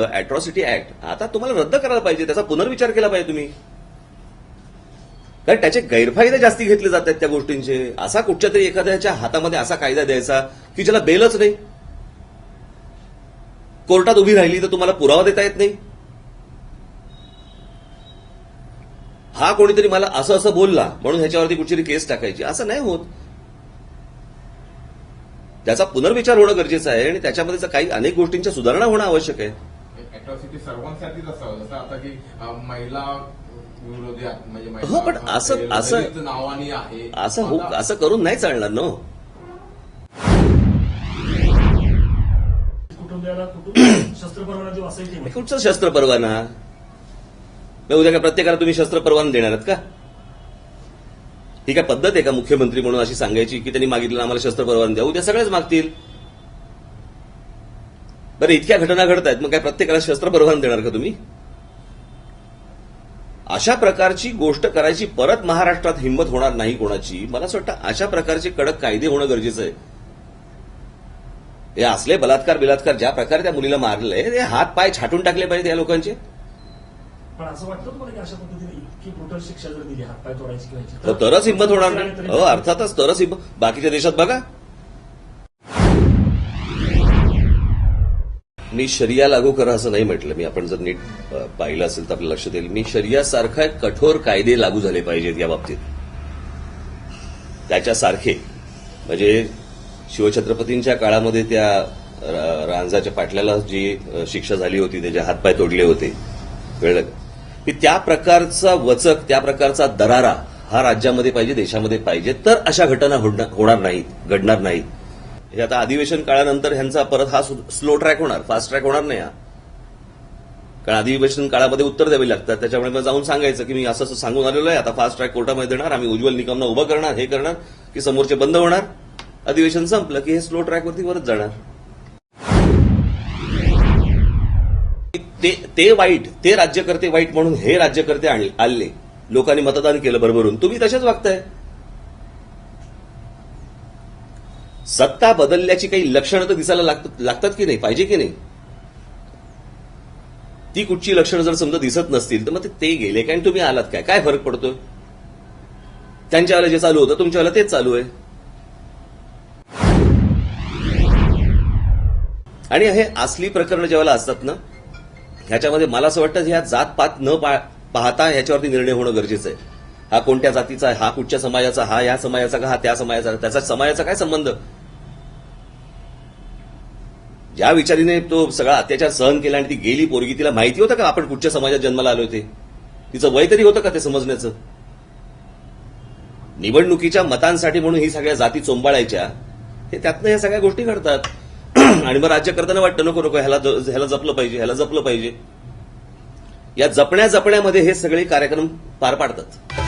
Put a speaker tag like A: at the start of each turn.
A: Atrocity act आता तुम्हाला रद्द करायला पाहिजे त्याचा पुनर्विचार केला पाहिजे तुम्ही. कारण त्याचे गैरफायदे जास्ती घेतले जातात त्या गोष्टींचे. असा कुठच्या तरी एखाद्याच्या हातामध्ये असा कायदा द्यायचा की ज्याला बेलच नाही. कोर्टात उभी राहिली तर तुम्हाला पुरावा देता येत नाही. हा कोणीतरी मला असं असं बोलला म्हणून ह्याच्यावरती कुठची केस टाकायची. असं नाही होत. त्याचा पुनर्विचार होणं गरजेचं आहे आणि त्याच्यामध्ये काही अनेक गोष्टींच्या सुधारणा होणं आवश्यक आहे.
B: अॅट्रॉसिटी सर्वांसाठीच असावं जसं आता की अं, महिला विरोधी आहे, म्हणजे
A: हो, पण असं- असं-
B: दलित नावानी आहे.
A: असं हो असं करून नाही चालणार ना हे. कुठचं शस्त्र परवाना मग उद्या काय प्रत्येकाला तुम्ही शस्त्र परवाना देणार आहात का? ही काय पद्धत आहे का मुख्यमंत्री म्हणून अशी सांगायची की त्यांनी मागितलं आम्हाला शस्त्र परवाना द्या? उद्या सगळेच मागतील. बरं इतक्या घटना घडत आहेत मग काय प्रत्येकाला शस्त्र परवाना देणार का तुम्ही? अशा प्रकारची गोष्ट करायची परत महाराष्ट्रात हिंमत होणार नाही कोणाची. मला असं वाटतं अशा प्रकारचे कडक कायदे होणं गरजेचं आहे. हे असले बलात्कार बिलात्कार ज्या प्रकारे त्या मुलीला मारलंय ते हात पाय छाटून टाकले पाहिजे या लोकांचे.
C: पण असं वाटतं अशा पद्धतीने शिक्षा जर दिली ह्याची,
A: तर तरच हिंमत होणार नाही. हो अर्थातच तरच हिंमत. बाकीच्या देशात बघा. मी शरिया लागू करा असं नाही म्हटलं. मी आपण जर नीट पाहिलं असेल तर आपल्याला लक्षात येईल मी शरियासारखा कठोर कायदे लागू झाले पाहिजेत या बाबतीत. त्याच्यासारखे म्हणजे शिवछत्रपतींच्या काळामध्ये त्या रांजाच्या पाटल्याला जी शिक्षा झाली होती त्याचे हातपाय तोडले होते कळलं की त्या प्रकारचा वचक त्या प्रकारचा दरारा हा राज्यामध्ये पाहिजे देशामध्ये पाहिजे तर अशा घटना होणार होणार नाहीत घडणार नाहीत. हे आता अधिवेशन काळानंतर ह्यांचा परत हा स्लो ट्रॅक होणार फास्ट ट्रॅक होणार नाही हा. कारण अधिवेशन काळामध्ये उत्तर द्यावी लागतात त्याच्यामुळे मग जाऊन सांगायचं की मी असं असं सांगून आलेलो आहे आता फास्ट ट्रॅक कोर्टामध्ये देणार आम्ही उज्ज्वल निकमना उभं करणार हे करणार की समोरचे बंद होणार अधिवेशन संपलं की हे स्लो ट्रॅकवरती परत जाणार. ते ते वाईट ते राज्यकर्ते वाईट म्हणून हे राज्यकर्ते आणले आणले लोकांनी मतदान केलं भरभरून. तुम्ही तसेच वागताय. सत्ता बदलल्याची काही लक्षणं तर दिसायला लागतात लागतात की नाही? पाहिजे की नाही? ती कुठची लक्षणं जर समजा दिसत नसतील तर मग ते- ते गेले काय आणि तुम्ही आलात काय? काय फरक पडतोय? त्यांच्या वेळेला जे चालू होतं तुमच्या वेळेला तेच चालू आहे. आणि हे असली प्रकरणं ज्यावेळेला असतात ना ह्याच्यामध्ये मला असं वाटतं ह्या जात पात न पाहता ह्याच्यावरती निर्णय होणं गरजेचं आहे. हा कोणत्या जातीचा आहे? हा कुठच्या समाजाचा? हा या समाजाचा का? हा त्या समाजाचा? त्याचा समाजाचा काय संबंध? ज्या विचारीने तो सगळा अत्याचार सहन केला आणि ती गेली पोरगी तिला माहिती होतं का आपण कुठच्या समाजात जन्माला आलो ते? तिचं वय तरी होतं का ते समजण्याचं? निवडणुकीच्या मतांसाठी म्हणून ही सगळ्या जाती चोंबाळायच्या हे त्यातनं ह्या सगळ्या गोष्टी घडतात. आणि मग राज्य करताना वाटतं नको नको ह्याला ह्याला जपलं पाहिजे ह्याला जपलं पाहिजे. या जपण्या जपण्यामध्ये हे सगळे कार्यक्रम पार पाडतात.